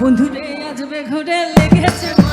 বন্ধুরে আজবে ঘুরে লেগেছে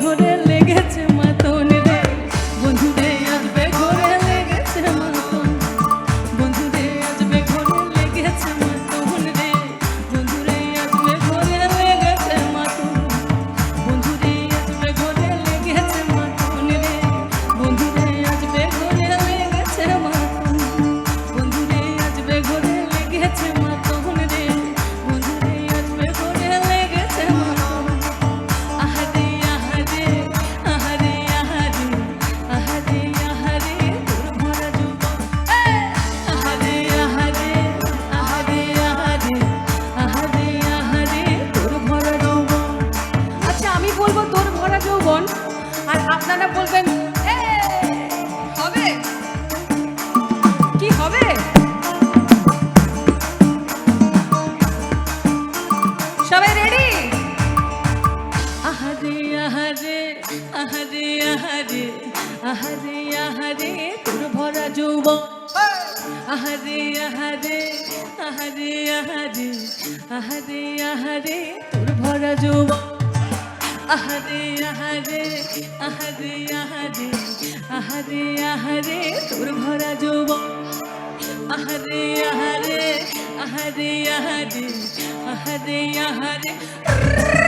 Good. আপনারা বলবেন হবে কি হবে সবাই রেডি আহারে আহারে আহারে আহারে আহারে আহারে তোর ভরা যৌব আহারে আহারে আহারে আহারে আহারে আহারে তোর ভরা যৌবন আহারে আহারে আহারে আহারে আহারে আহারে, তোর ভরা যুব আহারে আহারে আহারে আহারে আহারে আহারে।